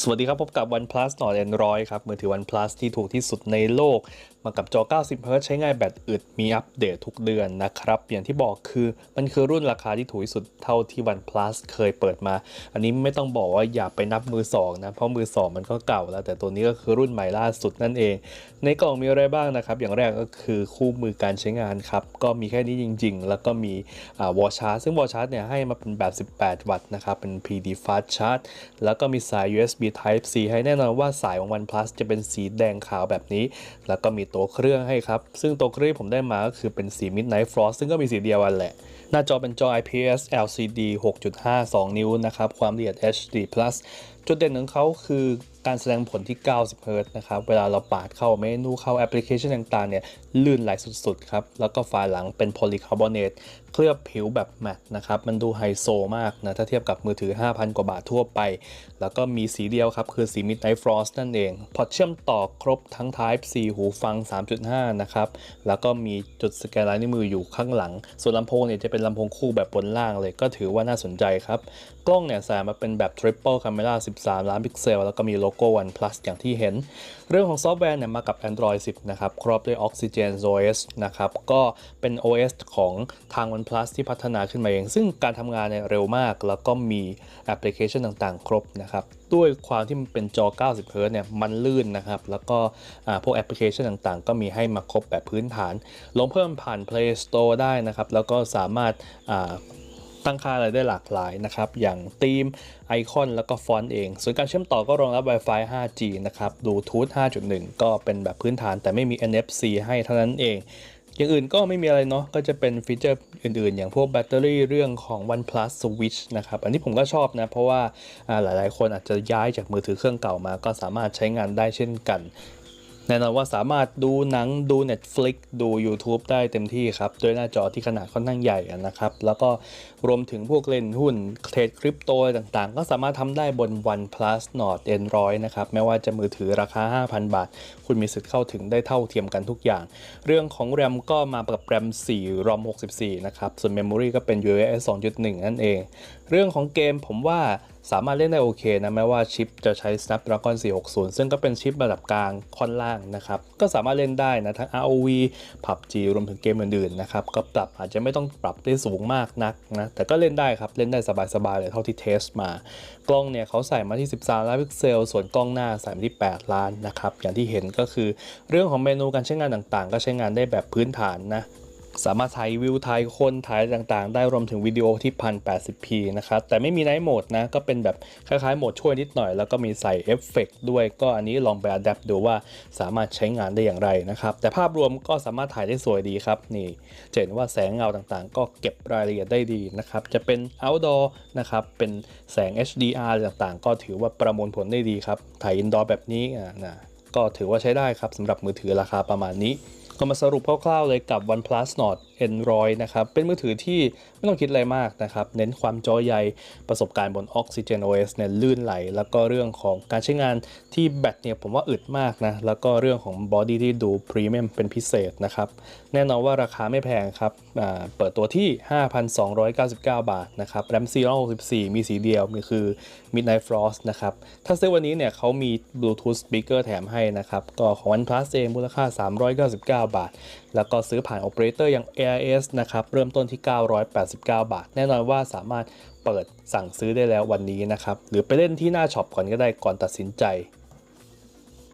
สวัสดีครับ พบกับ OnePlus Nord Android ครับ มือถือ OnePlus ที่ถูกที่สุดในโลก มากับจอ 90 Hz ใช้ง่ายแบตอึด มีอัปเดตทุกเดือนนะครับ อย่างที่บอกคือมันคือรุ่นราคาที่ถูกที่สุดเท่าที่ OnePlus เคยเปิดมา อันนี้ไม่ต้องบอกว่าอย่าไปนับมือ 2 นะ เพราะมือ 2 มันก็เก่าแล้ว แต่ตัวนี้ก็คือรุ่นใหม่ล่าสุดนั่นเอง ในกล่องมีอะไรบ้างนะครับ อย่างแรกก็คือคู่มือการใช้งานครับ ก็มีแค่นี้จริง ๆ แล้วก็มีวอชาร์จซึ่งวอชาร์จเนี่ยให้มาเป็นแบบ 18 วัตต์นะครับ เป็น PD Fast Charge แล้วก็มีสาย USB Type C ให้แน่นอนว่าสายของ OnePlus จะเป็นสีแดงขาวแบบนี้ แล้วก็มีตัวเครื่องให้ครับ ซึ่งตัวเครื่องผมได้มาก็คือเป็นสี Midnight Frost ซึ่งก็มีสีเดียวกันแหละ หน้าจอเป็นจอ IPS LCD 6.52 นิ้วนะครับ ความละเอียด HD+ จุดเด่นของเขาคือ การแสดงผลที่ 90 Hz นะครับ เวลาเราปาดเข้าเมนูเข้าแอปพลิเคชันต่างๆ เนี่ยลื่นไหลสุดๆ ครับ แล้วก็ฝาหลังเป็นโพลีคาร์บอเนตเคลือบผิวแบบแมตต์นะครับ มันดูไฮโซมากนะ ถ้าเทียบกับมือถือ 5,000 กว่าบาททั่วไป แล้วก็มีสีเดียวครับ คือสี Midnight Frost นั่นเอง พอเชื่อมต่อครบทั้ง Type C หูฟัง 3.5 นะครับ แล้วก็มีจุดสแกนลายนิ้วมืออยู่ข้างหลัง ส่วนลำโพงเนี่ยจะเป็นลำโพงคู่แบบบนล่างเลย ก็ถือว่าน่าสนใจครับ กล้องเนี่ยใส่มาเป็นแบบ Triple Camera 13 ล้านพิกเซล แล้วก็มีโลโก้ OnePlus อย่างที่เห็น เรื่องของซอฟต์แวร์เนี่ยมากับ Android 10 นะครับ ครอบด้วย Oxygen OS นะครับ ก็เป็น OS ของทาง OnePlus ที่พัฒนาขึ้นมาเอง ซึ่งการทำงานเนี่ยเร็วมาก แล้วก็มีแอปพลิเคชันต่างๆ ครบนะครับด้วยความที่มันเป็นจอ 90 Hz เนี่ย มันลื่นนะครับ แล้วก็พวกแอปพลิเคชันต่างๆ ก็มีให้มาครบแบบพื้นฐาน ลงเพิ่มผ่าน Play Store ได้นะครับ แล้วก็สามารถ ตั้งค่าอะไรได้หลากหลายนะครับ อย่างธีมไอคอนแล้วก็ฟอนต์เอง ส่วนการเชื่อมต่อก็รองรับ Wi-Fi 5G นะครับ Bluetooth 5.1 ก็เป็นแบบพื้นฐานแต่ไม่มี NFC ให้เท่านั้นเองอย่างอื่นก็ไม่มีอะไรเนาะ ก็จะเป็นฟีเจอร์อื่นๆ อย่างพวกแบตเตอรี่เรื่องของ OnePlus Switch นะครับ อันนี้ผมก็ชอบนะ เพราะว่าอ่าหลายๆ คนอาจจะย้ายจากมือถือเครื่องเก่ามา ก็สามารถใช้งานได้เช่นกัน แน่นอนว่าสามารถดูหนังดู Netflix ดู YouTube ได้เต็มที่ครับ ด้วยหน้าจอที่ขนาดค่อนข้างใหญ่นะครับ แล้วก็รวมถึงพวกเล่นหุ้นเทรดคริปโตต่างๆ ก็สามารถทำได้บน OnePlus Nord Android นะครับ ไม่ว่าจะมือถือราคา 5,000 บาท คุณมีสิทธิ์เข้าถึงได้เท่าเทียมกันทุกอย่าง เรื่องของ RAM ก็มากับ RAM 4 ROM 64 นะครับ ส่วน Memory ก็เป็น UFS 2.1 นั่นเอง เรื่องของเกมผมว่า สามารถเล่นได้โอเคนะแม้ว่าชิปจะใช้ Snapdragon 460 ซึ่งก็เป็นชิประดับกลางค่อนล่างนะครับ ก็สามารถเล่นได้นะทั้ง ROV PUBG รวมถึงเกมอื่นๆนะครับ ก็ปรับอาจจะไม่ต้องปรับได้สูงมากนักนะ แต่ก็เล่นได้ครับ เล่นได้สบายๆเลยเท่าที่เทสมา กล้องเนี่ยเขาใส่มาที่ 13 ล้านพิกเซล ส่วนกล้องหน้าใส่มาที่ 8 ล้านนะครับ อย่างที่เห็นก็คือเรื่องของเมนูการใช้งานต่างๆ ก็ใช้งานได้แบบพื้นฐานนะ สามารถถ่ายวิวถ่ายคนถ่ายต่างๆ ได้รวมถึงวิดีโอที่ 1080p นะครับ แต่ไม่มีไนท์โหมดนะ ก็เป็นแบบคล้ายๆโหมดช่วยนิดหน่อย แล้วก็มีใส่เอฟเฟกด้วยก็อันนี้ลองไปอัดแอปดูว่าสามารถใช้งานได้อย่างไรนะครับ แต่ภาพรวมก็สามารถถ่ายได้สวยดีครับ นี่จะเห็นว่าแสงเงาต่างๆ ก็เก็บรายละเอียดได้ดีนะครับ จะเป็น outdoor นะครับ เป็นแสง HDR ต่างๆ ก็ถือว่าประมวลผลได้ดีครับ ถ่าย indoor แบบนี้นะก็ถือว่าใช้ได้ครับสำหรับมือถือราคาประมาณนี้ ก็มาสรุปคร่าวๆเลยกับ OnePlus Nord Android นะครับ เป็นมือถือที่ไม่ต้องคิดอะไรมากนะครับ เน้นความจอใหญ่ ประสบการณ์บน Oxygen OS เนี่ยลื่นไหล แล้วก็เรื่องของการใช้งานที่แบตเนี่ยผมว่าอึดมากนะ แล้วก็เรื่องของบอดี้ที่ดูพรีเมียมเป็นพิเศษนะครับ แน่นอนว่าราคาไม่แพงครับอ่าเปิดตัวที่ 5,299 บาทนะครับ RAM 464 มีสีเดียวมีคือ Midnight Frost นะครับ ถ้าซื้อวันนี้เนี่ยเขามี Bluetooth speaker แถมให้นะครับ ก็ของ OnePlus เองมูลค่า 399บาท แล้วก็ซื้อผ่าน Operator อย่าง AIS นะครับเริ่มต้นที่ 989 บาท แน่นอนว่าสามารถเปิดสั่งซื้อได้แล้ววันนี้นะครับหรือไปเล่นที่หน้าช็อปก่อนก็ได้ก่อนตัดสินใจ